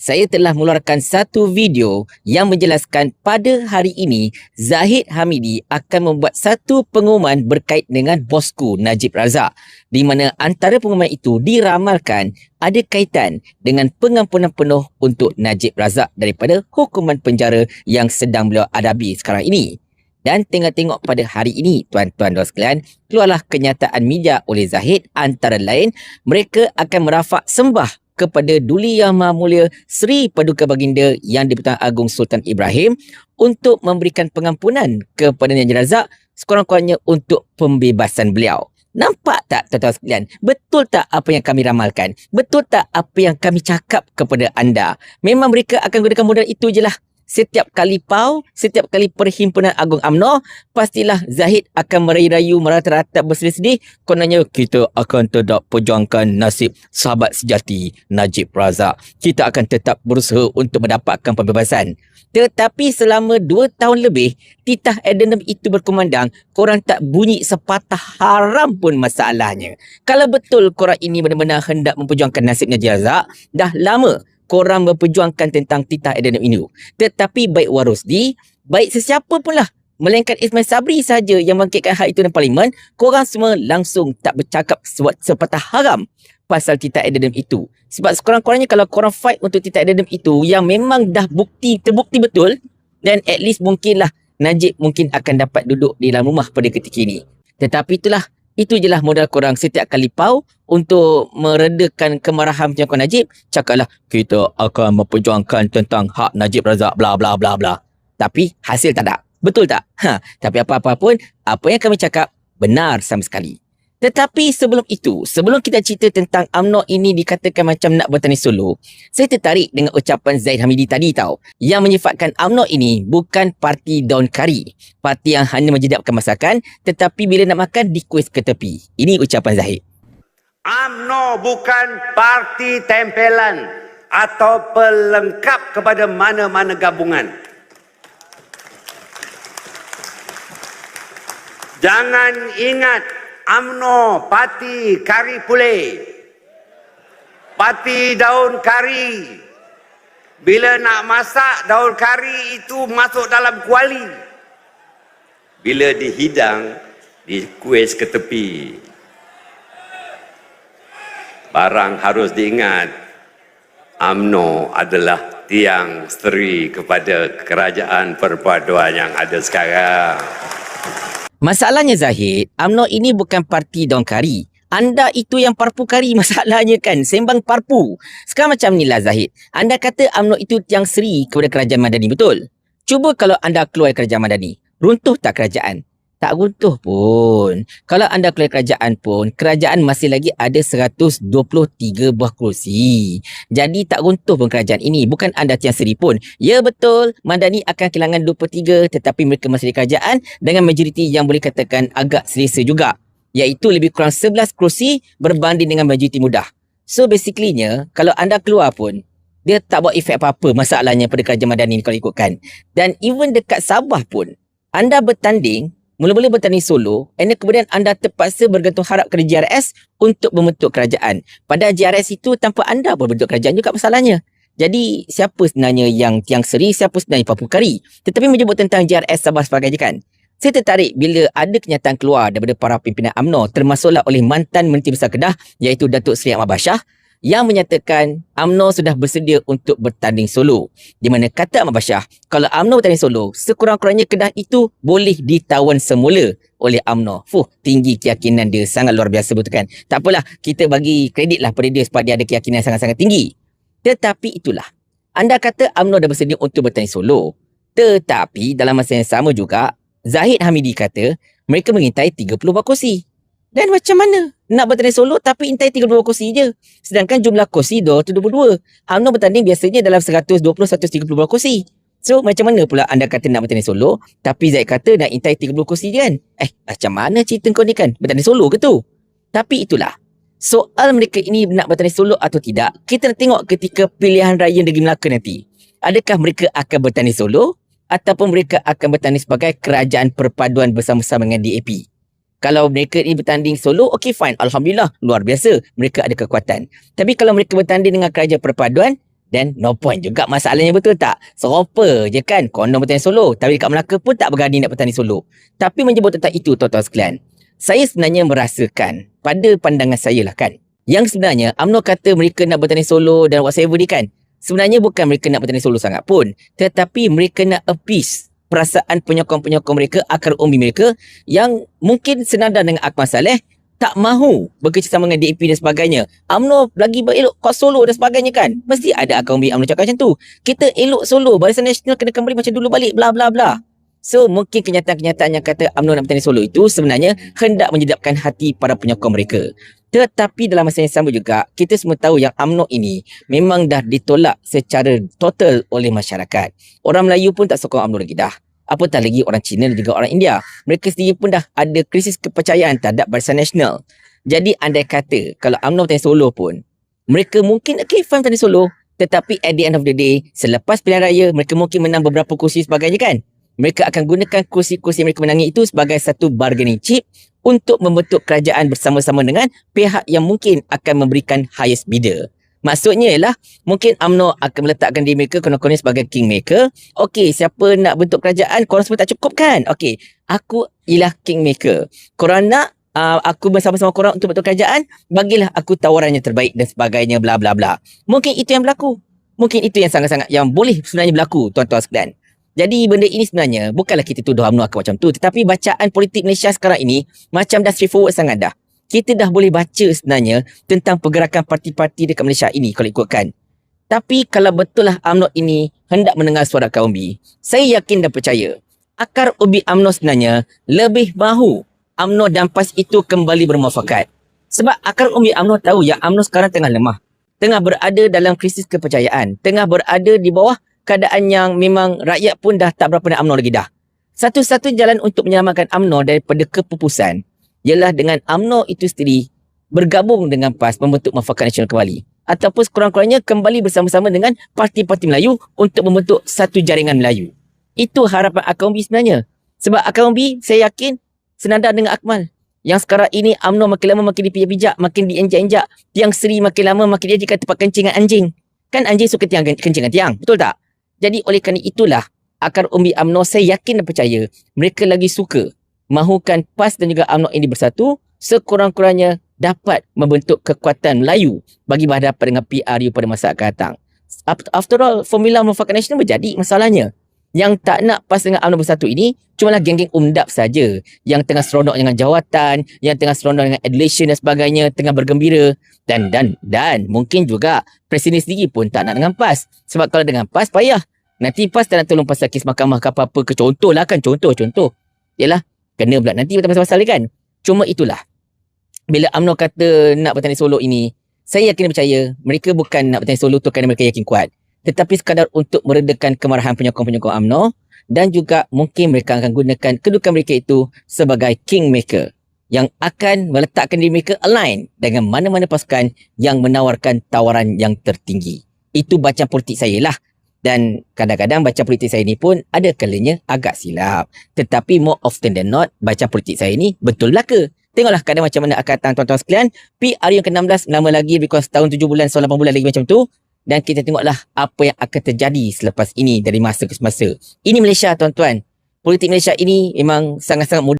saya telah mengeluarkan satu video yang menjelaskan pada hari ini Zahid Hamidi akan membuat satu pengumuman berkait dengan bosku Najib Razak di mana antara pengumuman itu diramalkan ada kaitan dengan pengampunan penuh untuk Najib Razak daripada hukuman penjara yang sedang beliau hadapi sekarang ini. Dan tengok-tengok pada hari ini, tuan-tuan dan sekalian, keluarlah kenyataan media oleh Zahid antara lain mereka akan merafak sembah kepada Duli Yang Maha Mulia Sri Paduka Baginda Yang di-Pertuan Agong Sultan Ibrahim untuk memberikan pengampunan kepada Najib Razak sekurang-kurangnya untuk pembebasan beliau. Nampak tak tuan-tuan sekalian? Betul tak apa yang kami ramalkan? Betul tak apa yang kami cakap kepada anda? Memang mereka akan gunakan modal itu je lah setiap kali PAU, setiap kali Perhimpunan Agung AMNO, pastilah Zahid akan merayu-rayu, merata-rata bersedih-sedih. Kononnya kita akan tetap perjuangkan nasib sahabat sejati Najib Razak. Kita akan tetap berusaha untuk mendapatkan pembebasan. Tetapi selama dua tahun lebih, titah addendum itu berkumandang, korang tak bunyi sepatah haram pun masalahnya. Kalau betul korang ini benar-benar hendak memperjuangkan nasib Najib Razak, dah lama korang memperjuangkan tentang titah addendum ini. Tetapi baik Warusdi, baik sesiapa pun lah, melainkan Ismail Sabri saja yang bangkitkan hal itu dalam parlimen, korang semua langsung tak bercakap sepatah haram pasal titah addendum itu. Sebab sekurang-kurangnya kalau korang fight untuk titah addendum itu yang memang dah bukti terbukti betul, dan at least mungkinlah Najib mungkin akan dapat duduk di dalam rumah pada ketika ini. Tetapi itulah itu je lah modal korang setiap kali pau untuk meredakan kemarahan kau Najib. Cakaplah kita akan memperjuangkan tentang hak Najib Razak bla bla bla bla. Tapi hasil tak ada. Betul tak? Ha, tapi apa-apa pun, apa yang kami cakap benar sama sekali. Tetapi sebelum itu, sebelum kita cerita tentang UMNO ini dikatakan macam nak bertani solo, saya tertarik dengan ucapan Zaid Hamidi tadi tahu, yang menyifatkan UMNO ini bukan parti daun kari, parti yang hanya menjedapkan masakan, tetapi bila nak makan dikuis ke tepi. Ini ucapan Zahid. UMNO bukan parti tempelan atau pelengkap kepada mana-mana gabungan. Jangan ingat UMNO Parti Kari Pule. Parti Daun Kari. Bila nak masak daun kari itu masuk dalam kuali. Bila dihidang dikuis ke tepi. Barang harus diingat UMNO adalah tiang seteri kepada kerajaan perpaduan yang ada sekarang. Masalahnya Zahid, UMNO ini bukan parti Don Kari. Anda itu yang parpu kari masalahnya kan. Sembang parpu. Sekarang macam ni lah Zahid. Anda kata UMNO itu tiang seri kepada kerajaan Madani betul? Cuba kalau anda keluar kerajaan Madani. Runtuh tak kerajaan? Tak runtuh pun. Kalau anda keluar kerajaan pun, kerajaan masih lagi ada 123 buah kursi. Jadi tak runtuh pun kerajaan ini. Bukan anda tiang seri pun. Ya betul, Madani akan kehilangan 23 tetapi mereka masih di kerajaan dengan majoriti yang boleh katakan agak selesa juga. Iaitu lebih kurang 11 kursi berbanding dengan majoriti mudah. So basically-nya, kalau anda keluar pun, dia tak buat efek apa-apa masalahnya pada kerajaan Madani kalau ikutkan. Dan even dekat Sabah pun, anda bertanding mula-mula bertanding solo and kemudian anda terpaksa bergantung harap kepada JRS untuk membentuk kerajaan. Pada JRS itu tanpa anda pun bentuk kerajaan juga masalahnya. Jadi siapa sebenarnya yang tiang seri, siapa sebenarnya Papua Kari. Tetapi menyebut tentang JRS Sabah sebagai kan. Saya tertarik bila ada kenyataan keluar daripada para pimpinan UMNO termasuklah oleh mantan Menteri Besar Kedah iaitu Datuk Seri Ahmad Bashar yang menyatakan UMNO sudah bersedia untuk bertanding solo. Di mana kata Ahmad Bashar, kalau UMNO bertanding solo, sekurang-kurangnya Kedah itu boleh ditawan semula oleh UMNO. Fuh, tinggi keyakinan dia. Sangat luar biasa betul kan? Tak apalah, kita bagi kredit lah pada dia sebab dia ada keyakinan sangat-sangat tinggi. Tetapi itulah. Anda kata UMNO dah bersedia untuk bertanding solo. Tetapi dalam masa yang sama juga, Zahid Hamidi kata mereka mengintai 30 buah kursi. Dan macam mana? Nak bertanding solo tapi intai 32 kursi je. Sedangkan jumlah kursi 222. UMNO bertanding biasanya dalam 120-130 kursi. So macam mana pula anda kata nak bertanding solo tapi Zaid kata nak intai 30 kursi je kan? Eh macam mana cerita kau ni kan? Bertanding solo ke tu? Tapi itulah. Soal mereka ini nak bertanding solo atau tidak, kita nak tengok ketika pilihan raya negeri Melaka nanti. Adakah mereka akan bertanding solo ataupun mereka akan bertanding sebagai kerajaan perpaduan bersama-sama dengan DAP? Kalau mereka ini bertanding solo, okay fine. Alhamdulillah, luar biasa. Mereka ada kekuatan. Tapi kalau mereka bertanding dengan kerajaan perpaduan, Dan no point juga masalahnya betul tak? Serupa je kan konon bertani solo. Tapi dekat Melaka pun tak berani nak bertani solo. Tapi menyebut tentang itu tuan-tuan sekalian. Saya sebenarnya merasakan pada pandangan saya lah kan. Yang sebenarnya UMNO kata mereka nak bertani solo dan whatever ni kan. Sebenarnya bukan mereka nak bertani solo sangat pun. Tetapi mereka nak appease perasaan penyokong-penyokong mereka, akar umbi mereka yang mungkin senada dengan Akmal Saleh tak mahu bekerjasama dengan DAP dan sebagainya. UMNO lagi berelok kos solo dan sebagainya kan. Mesti ada akar umbi UMNO cakap macam tu. Kita elok solo, Barisan Nasional kena kembali macam dulu balik, bla bla bla. So mungkin kenyataan-kenyataan yang kata UMNO nak bertani solo itu sebenarnya hendak menjedapkan hati para penyokong mereka. Tetapi dalam masa yang sama juga, kita semua tahu yang UMNO ini memang dah ditolak secara total oleh masyarakat. Orang Melayu pun tak sokong UMNO lagi dah apatah lagi orang Cina dan juga orang India. Mereka sendiri pun dah ada krisis kepercayaan terhadap Barisan Nasional. Jadi andai kata kalau UMNO bertanya solo pun, mereka mungkin okay fine bertanya solo tetapi at the end of the day, selepas pilihan raya, mereka mungkin menang beberapa kursi sebagainya kan? Mereka akan gunakan kursi-kursi mereka menangi itu sebagai satu bargaining chip untuk membentuk kerajaan bersama-sama dengan pihak yang mungkin akan memberikan highest bidder. Maksudnya ialah mungkin UMNO akan meletakkan diri mereka konon-konon sebagai kingmaker. Okey, siapa nak bentuk kerajaan, korang semua tak cukup kan? Okey, aku ialah kingmaker. Korang nak uh, aku bersama-sama korang untuk bentuk kerajaan, bagilah aku tawaran yang terbaik dan sebagainya bla bla bla. Mungkin itu yang berlaku. Mungkin itu yang sangat-sangat yang boleh sebenarnya berlaku tuan-tuan sekalian. Jadi benda ini sebenarnya bukanlah kita tuduh UMNO akan macam tu tetapi bacaan politik Malaysia sekarang ini macam dah straightforward sangat dah kita dah boleh baca sebenarnya tentang pergerakan parti-parti dekat Malaysia ini kalau ikutkan. Tapi kalau betul lah UMNO ini hendak mendengar suara kaum B, saya yakin dan percaya akar ubi UMNO sebenarnya lebih mahu UMNO dan PAS itu kembali bermuafakat. Sebab akar umbi UMNO tahu yang UMNO sekarang tengah lemah. Tengah berada dalam krisis kepercayaan. Tengah berada di bawah keadaan yang memang rakyat pun dah tak berapa nak UMNO lagi dah. Satu-satu jalan untuk menyelamatkan UMNO daripada kepupusan ialah dengan UMNO itu sendiri bergabung dengan PAS membentuk Mafakat Nasional kembali ataupun sekurang-kurangnya kembali bersama-sama dengan parti-parti Melayu untuk membentuk satu jaringan Melayu. Itu harapan Akambi sebenarnya. Sebab Akambi saya yakin senada dengan Akmal. Yang sekarang ini UMNO makin lama makin dipijak-pijak, makin dienjak-enjak. Tiang Seri makin lama makin dia jika tempat kencingan anjing. Kan anjing suka tiang kencingan tiang, betul tak? Jadi oleh kerana itulah akar umbi UMNO saya yakin dan percaya mereka lagi suka mahukan PAS dan juga UMNO ini bersatu sekurang-kurangnya dapat membentuk kekuatan Melayu bagi berhadapan dengan PRU pada masa akan datang. After all, Formula Mufakat Nasional berjadi masalahnya. Yang tak nak PAS dengan UMNO bersatu ini cuma lah geng-geng umdap saja yang tengah seronok dengan jawatan, yang tengah seronok dengan adulation dan sebagainya, tengah bergembira dan dan dan mungkin juga presiden sendiri pun tak nak dengan PAS. Sebab kalau dengan PAS payah. Nanti PAS tak nak tolong pasal kes mahkamah ke apa-apa ke contoh lah kan contoh contoh. Yalah kena pula nanti pasal-pasal ni kan. Cuma itulah. Bila UMNO kata nak bertanding solo ini, saya yakin percaya mereka bukan nak bertanding solo tu kerana mereka yakin kuat. Tetapi sekadar untuk meredakan kemarahan penyokong-penyokong UMNO dan juga mungkin mereka akan gunakan kedudukan mereka itu sebagai kingmaker yang akan meletakkan diri mereka align dengan mana-mana pasukan yang menawarkan tawaran yang tertinggi. Itu baca politik saya lah. Dan kadang-kadang baca politik saya ni pun ada kalanya agak silap. Tetapi more often than not, baca politik saya ni betul belaka. Tengoklah kadang macam mana akan datang tuan-tuan sekalian. PR yang ke-16 lama lagi because tahun 7 bulan, so 8 bulan lagi macam tu. Dan kita tengoklah apa yang akan terjadi selepas ini dari masa ke semasa. Ini Malaysia tuan-tuan. Politik Malaysia ini memang sangat-sangat mudah.